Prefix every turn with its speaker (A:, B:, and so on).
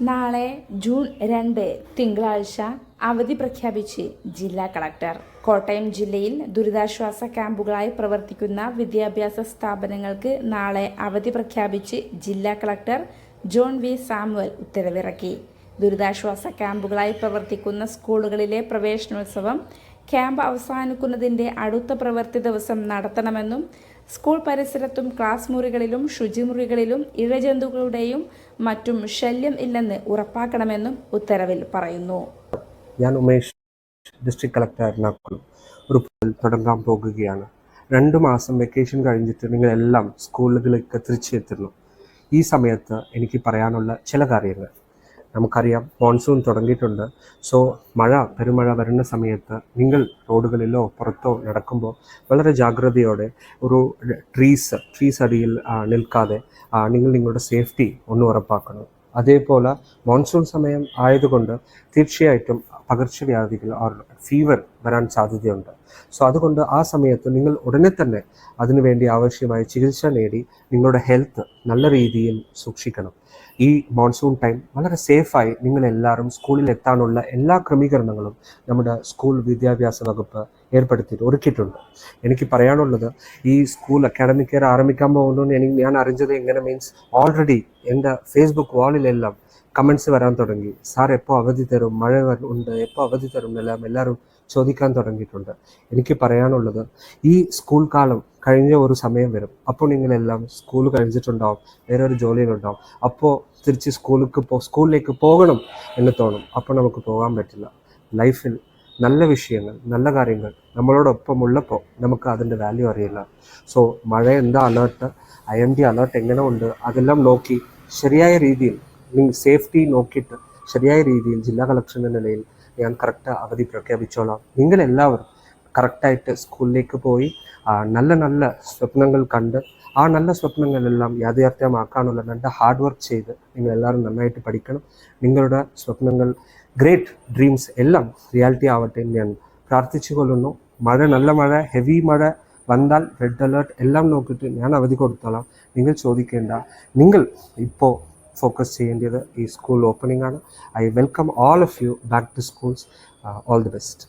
A: നാളെ ജൂൺ രണ്ട് തിങ്കളാഴ്ച അവധി പ്രഖ്യാപിച്ച് ജില്ലാ കളക്ടർ. കോട്ടയം ജില്ലയിൽ ദുരിതാശ്വാസ ക്യാമ്പുകളായി പ്രവർത്തിക്കുന്ന വിദ്യാഭ്യാസ സ്ഥാപനങ്ങൾക്ക് നാളെ അവധി പ്രഖ്യാപിച്ച് ജില്ലാ കളക്ടർ ജോൺ വി സാമുവൽ ഉത്തരവിറക്കി. ദുരിതാശ്വാസ ക്യാമ്പുകളായി പ്രവർത്തിക്കുന്ന സ്കൂളുകളിലെ പ്രവേശനോത്സവം ക്യാമ്പ് അവസാനിക്കുന്നതിന്റെ അടുത്ത പ്രവൃത്തി ദിവസം നടത്തണമെന്നും സ്കൂൾ പരിസരത്തും ക്ലാസ് മുറികളിലും ശുചിമുറികളിലും ഇഴജന്തുക്കളുടെയും മറ്റും ശല്യം ഇല്ലെന്ന് ഉറപ്പാക്കണമെന്നും ഉത്തരവിൽ പറയുന്നു.
B: ഞാൻ ഉമേഷ് ഡിസ്ട്രിക്ട് കളക്ടർ എറണാകുളം. ഒരു തുടങ്ങാൻ പോകുകയാണ്. രണ്ട് മാസം വെക്കേഷൻ കഴിഞ്ഞിട്ട് നിങ്ങൾ നിങ്ങളെല്ലാം സ്കൂളുകളിലേക്ക് തിരിച്ചെത്തുന്നു. ഈ സമയത്ത് എനിക്ക് പറയാനുള്ള ചില കാര്യങ്ങൾ. നമുക്കറിയാം മോൺസൂൺ തുടങ്ങിയിട്ടുണ്ട്. സോ മഴ പെരുമഴ വരുന്ന സമയത്ത് നിങ്ങൾ റോഡുകളിലോ പുറത്തോ നടക്കുമ്പോൾ വളരെ ജാഗ്രതയോടെ ഒരു ട്രീസ് ട്രീസ് അടിയിൽ നിൽക്കാതെ നിങ്ങൾ നിങ്ങളുടെ സേഫ്റ്റി ഒന്ന് ഉറപ്പാക്കണം. അതേപോലെ മോൺസൂൺ സമയം ആയതുകൊണ്ട് തീർച്ചയായിട്ടും പകർച്ചവ്യാധികൾ ഓർ ഫീവർ വരാൻ സാധ്യതയുണ്ട്. സോ അതുകൊണ്ട് ആ സമയത്ത് നിങ്ങൾ ഉടനെ തന്നെ അതിനുവേണ്ടി ആവശ്യമായ ചികിത്സ നേടി നിങ്ങളുടെ ഹെൽത്ത് നല്ല രീതിയിൽ സൂക്ഷിക്കണം. ഈ മോൺസൂൺ ടൈം വളരെ സേഫായി നിങ്ങൾ എല്ലാവരും സ്കൂളിൽ എത്താനുള്ള എല്ലാ ക്രമീകരണങ്ങളും നമ്മുടെ സ്കൂൾ വിദ്യാഭ്യാസ വകുപ്പ് ഏർപ്പെടുത്തി ഒരുക്കിയിട്ടുണ്ട്. എനിക്ക് പറയാനുള്ളത് ഈ സ്കൂൾ അക്കാഡമിക് ഇയർ ആരംഭിക്കാൻ പോകുന്നു എനിക്ക് ഞാൻ അറിഞ്ഞത് എങ്ങനെ മീൻസ് ഓൾറെഡി എന്റെ ഫേസ്ബുക്ക് വാളിലെല്ലാം കമൻസ് വരാൻ തുടങ്ങി. സാർ എപ്പോൾ അവധി തരും? മഴ ഉണ്ട്. എപ്പോൾ അവധി തരും എല്ലാം എല്ലാവരും ചോദിക്കാൻ തുടങ്ങിയിട്ടുണ്ട്. എനിക്ക് പറയാനുള്ളത് ഈ സ്കൂൾ കാലം കഴിഞ്ഞ ഒരു സമയം വരും. അപ്പോൾ നിങ്ങളെല്ലാം സ്കൂൾ കഴിഞ്ഞിട്ടുണ്ടാവും. വേറെ ഒരു ജോലിയിലുണ്ടാവും. അപ്പോൾ തിരിച്ച് സ്കൂളിലേക്ക് പോ സ്കൂളിലേക്ക് പോകണം എന്ന് തോന്നും. അപ്പോൾ നമുക്ക് പോകാൻ പറ്റില്ല. ലൈഫിൽ നല്ല വിഷയങ്ങൾ നല്ല കാര്യങ്ങൾ നമ്മളോടൊപ്പം ഉള്ളപ്പോൾ നമുക്ക് അതിന്റെ വാല്യൂ അറിയില്ല. സോ മഴ എന്താ അലേർട്ട് ഡി അലേർട്ട് എങ്ങനെ ഉണ്ട്? അതെല്ലാം നോക്കി ശരിയായ രീതിയിൽ സേഫ്റ്റി നോക്കിയിട്ട് ശരിയായ രീതിയിൽ ജില്ലാ കളക്ടർ എന്ന നിലയിൽ ഞാൻ കറക്റ്റ് അവധി പ്രഖ്യാപിച്ചോളാം. നിങ്ങളെല്ലാവരും കറക്റ്റായിട്ട് സ്കൂളിലേക്ക് പോയി നല്ല നല്ല സ്വപ്നങ്ങൾ കണ്ട് ആ നല്ല സ്വപ്നങ്ങളെല്ലാം യാഥാർത്ഥ്യമാക്കാനുള്ള നല്ല ഹാർഡ് വർക്ക് ചെയ്ത് നിങ്ങൾ എല്ലാവരും നന്നായിട്ട് പഠിക്കണം. നിങ്ങളുടെ സ്വപ്നങ്ങൾ ഗ്രേറ്റ് ഡ്രീംസ് എല്ലാം റിയാലിറ്റി ആവട്ടെ എന്ന് ഞാൻ പ്രാർത്ഥിച്ചു കൊള്ളുന്നു. മഴ നല്ല മഴ ഹെവി മഴ വന്നാൽ റെഡ് അലേർട്ട് എല്ലാം നോക്കിയിട്ട് ഞാൻ അവധി കൊടുത്തോളാം. നിങ്ങൾ ചോദിക്കേണ്ട നിങ്ങൾ ഇപ്പോൾ ഫോക്കസ് ചെയ്യേണ്ടത് ഈ സ്കൂൾ ഓപ്പണിംഗ് ആണ്. I welcome all of you back to schools all the best